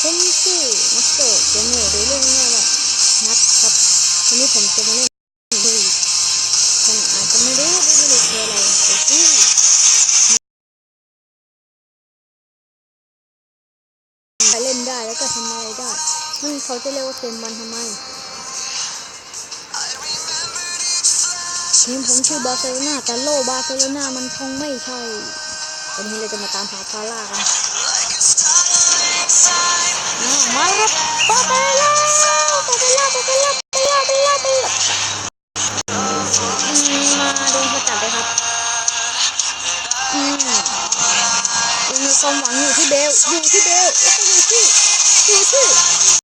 ผมชื่อมัสเตอร์เกมเมอร์หรือเรียกง่ายว่านัทครับวันนี้ผมจะมาเล่นดูท่านอาจจะไม่รู้ว่าไม่รู้คืออะไรแต่ที่เล่นได้แล้วก็ทำอะไรได้นั่นเขาจะเรียกว่าเกมมันทำไมทีมผมชื่อบาร์เซโลนาแต่โลบาร์เซโลนามันคงไม่ใช่วันนี้เราจะมาตามหาฟาร่ากันอ่า มาแล้วครับปาเปล่าปาเปล่าปาเปล่าปาเปล่าปาเปล่าปแล้วมาดูมาจัดเลยครับอืมยังมีความหวังอยู่ที่เบลอยู่ที่เบลแล้วก็อยู่ที่อยู่ที่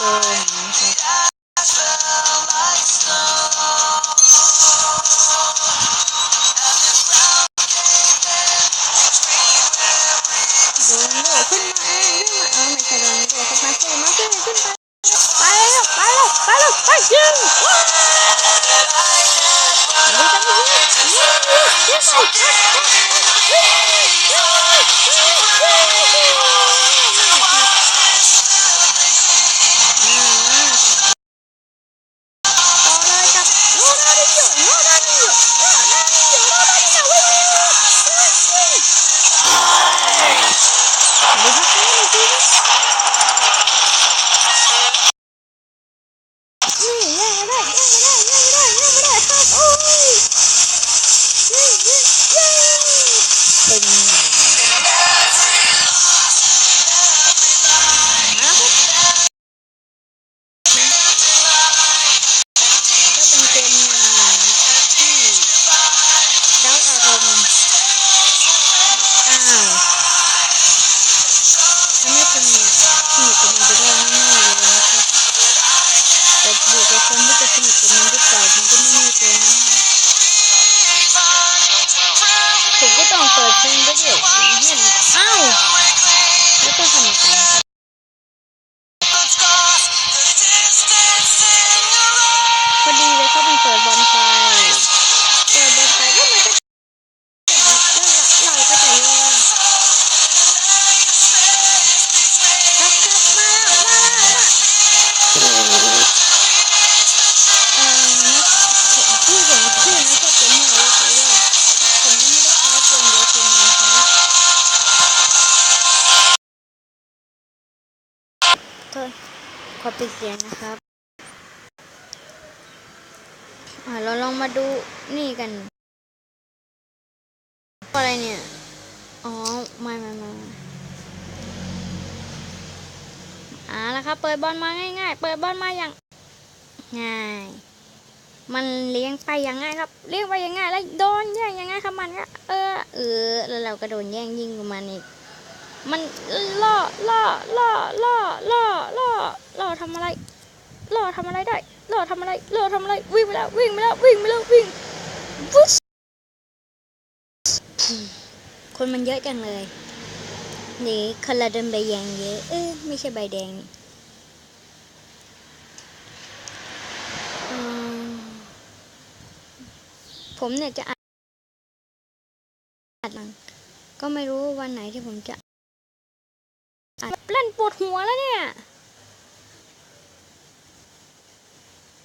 จ ขอปิดเสียงนะครับอ่าเราลองมาดูนี่กัน อะไรเนี่ย อ๋อไม่ไม่ไม่ไม่อ่าแล้วครับ เปิดบอลมาง่าย ๆ เปิดบอลมาอย่าง ง่าย มันเลี้ยงไปอย่างง่ายครับ เลี้ยงไปอย่างง่ายแล้วโดนแย่งอยังไงครับมันก็เออ เออ แล้วเราก็โดนแย่งยิงกับมันอีก มันล่อล่อล่อล่อล่อล่อล่อทำอะไรล่อทำอะไรได้ล่อทำอะไรล่อทำอะไรวิ่งไปแล้ววิ่งไปแล้ววิ่งไปแล้ววิ่งปุ๊บคนมันเยอะจังเลยนี่คนละเดินใบแดงเยอะเออไม่ใช่ใบแดงนี่ผมเนี่ยจะอัดก็ไม่รู้วันไหนที่ผมจะ วดหัวแล้วเนี่ย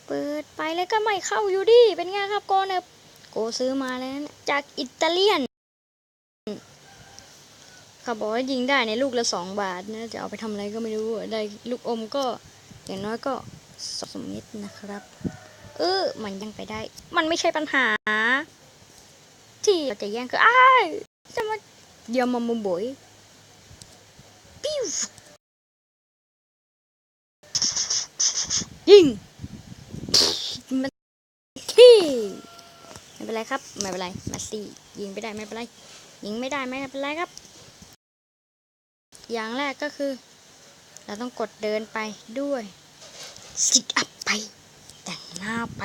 เปิดไปแล้วก็ไม่เข้าอยู่ดีเป็นไงครับโกเนบโกซื้อมาแล้วนะจากอิตาเลียนเขาบอกว่ายิงได้ในลูกละสองบาทนะจะเอาไปทำอะไรก็ไม่รู้ได้ลูกอมก็อย่างน้อยก็สองเม็ดนะครับ เออ มันยังไปได้ มันไม่ใช่ปัญหา ที่เราจะแย่งคืออ้ายจะมาเยวมามุมบอย ยิงมาที่ไม่เป็นไรครับ ไม่เป็นไร มาซี่ยิงไม่ได้ไม่เป็นไร ยิงไม่ได้ไม่เป็นไรครับ อย่างแรกก็คือ เราต้องกดเดินไปด้วยสิอัพไป แต่งหน้าไป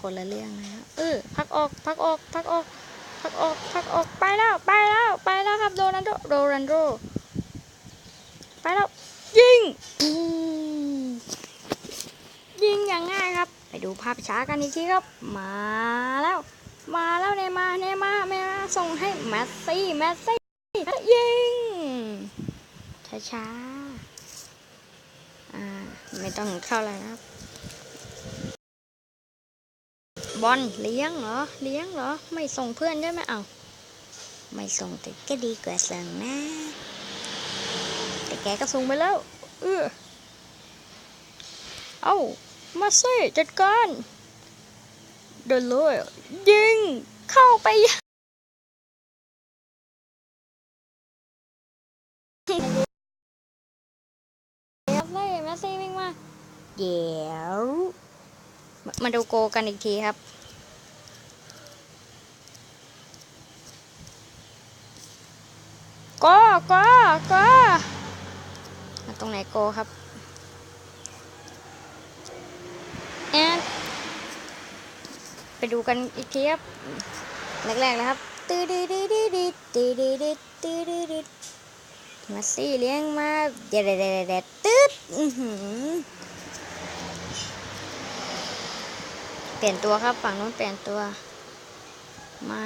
คนละเรื่องนะครับเออ พักออกพักออกพักออกพักออกพักออกไปแล้วไปแล้วไปแล้วครับโดนัลโดโดนัลโดไปแล้วยิงอืมยิงอย่างง่ายครับ ไป ดูภาพช้ากันอีกทีครับ มาแล้ว มาแล้วเนย์มาเนย์มาเนมาส่งให้แมสซี่แมสซี่ยิงช้าๆอ่าไม่ต้องเข้าเลยครับ บอลเลี้ยงเหรอ เลี้ยงเหรอ ไม่ส่งเพื่อนได้ไหมเอาไม่ส่งแต่ก็ดีกว่าส่งนะ แต่แกก็ส่งไปแล้ว เออเอา มาสิจัดการเดินเลยยิงเข้าไปเดี๋ยวเลยมาสิวิ่งมาเดี๋ยวมามาดูโกกันอีกทีครับโกโกโกมาตรงไหนโกครับแอน ไปดูกันอีกทีครับแรกๆเลยครับตืดดดดตื้อดื้อดื้อตื้อดื้อดื้อมาซี่เลี้ยงมาเด็ดเด็ดเด็ดเตืดอื้อหือเปลี่ยนตัวครับฝั่งนู้นเปลี่ยนตัว ไม่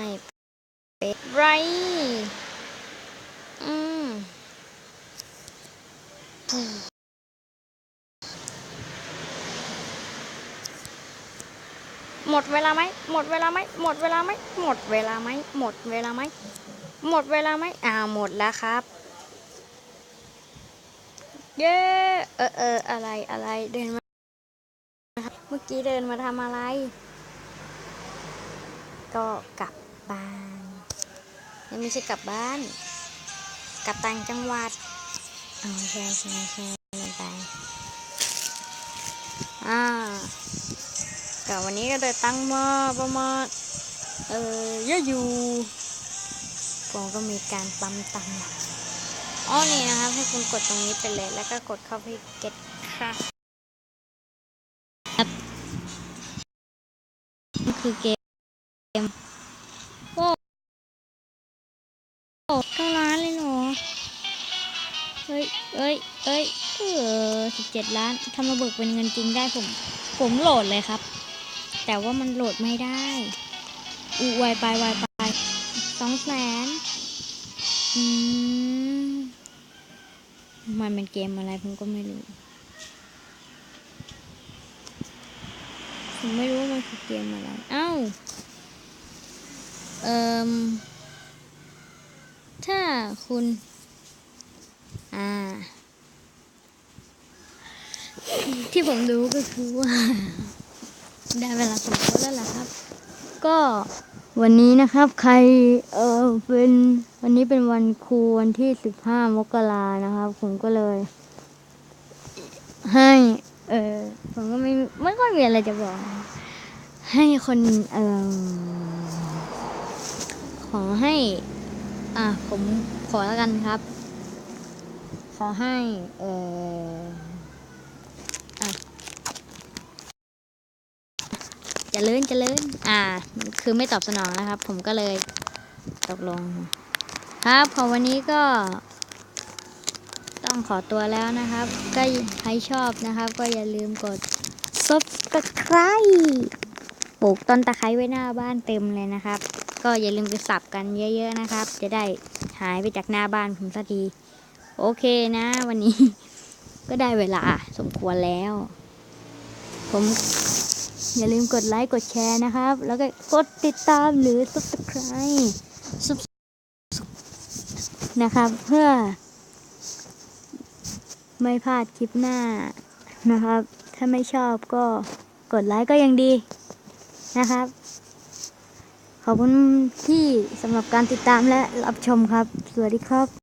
เป็นไรอืมหม ดเวลาไหมหมดเวลาไหมหมดเวลาไหมหมดเวลาไหมหมดเวลาไหมหมดเวลาไหมอ่าหมดแล้วครับ เย้เออเอออะไรอะไรเดินมาเมื่อกี้เดินมาทำอะไร ก็กลับบ้านยังไม่ใช่กลับบ้าน กลับต่างจังหวัดอ๋อใช่ใช่ใช่ไปอ่า กับวันนี้ก็ได้ตังค์มาประมาณเออเยอะอยู่ ผมก็มีการปั๊มตังค์อ๋อนี่นะครับให้คุณกดตรงนี้ไปเลย แล้วก็กดเข้าไปเก็ตค่ะนี่คือเกมโอ้โหเก้าล้านเลยเหรอเฮ้ยเอ้ยเอ้ยเออสิบเจ็ดล้านทำมาเบิกเป็นเงินจริงได้ผม ผมโหลดเลยครับ แต่ว่ามันโหลดไม่ได้อูไวไปไวไปสองแสนอืมมันเป็นเกมอะไรผมก็ไม่รู้ผมไม่รู้ว่ามันคือเกมอะไร เอ้า เอ่มถ้าคุณ อ่า ที่ผมรู้ก็คือว่า ได้เวลาสมควรแล้วล่ะครับ ก็วันนี้นะครับ ใครเออเป็นวันนี้เป็นวันครูวันที่สิบห้ามกรานะครับ ผมก็เลย ให้ เออผมก็ไม่ไม่ค่อยมีอะไรจะบอก ให้คนเออขอให้ อะผมขอแล้วกันครับ ขอให้ เอออะเจะเลื่นจะเลื่นอ่า คือไม่ตอบสนองนะครับ ผมก็เลยตกลง ครับของวันนี้ก็ ต้องขอตัวแล้วนะครับ ก็ใครชอบนะครับ ก็อย่าลืมกด subscribe ปลูกต้นตะไคร้ไว้หน้าบ้านเต็มเลยนะครับ ก็อย่าลืมไปสับกันเยอะ ๆนะครับ จะได้หายไปจากหน้าบ้านผมสักที โอเคนะ วันนี้ ก็ได้เวลาสมควรแล้ว ผม อย่าลืมกดไลค์กดแชร์นะครับ แล้วก็กดติดตามหรือ subscribe นะครับ เพื่อ ไม่พลาดคลิปหน้านะครับ ถ้าไม่ชอบก็กดไลค์ก็ยังดีนะครับ ขอบคุณที่สำหรับการติดตามและรับชมครับ สวัสดีครับ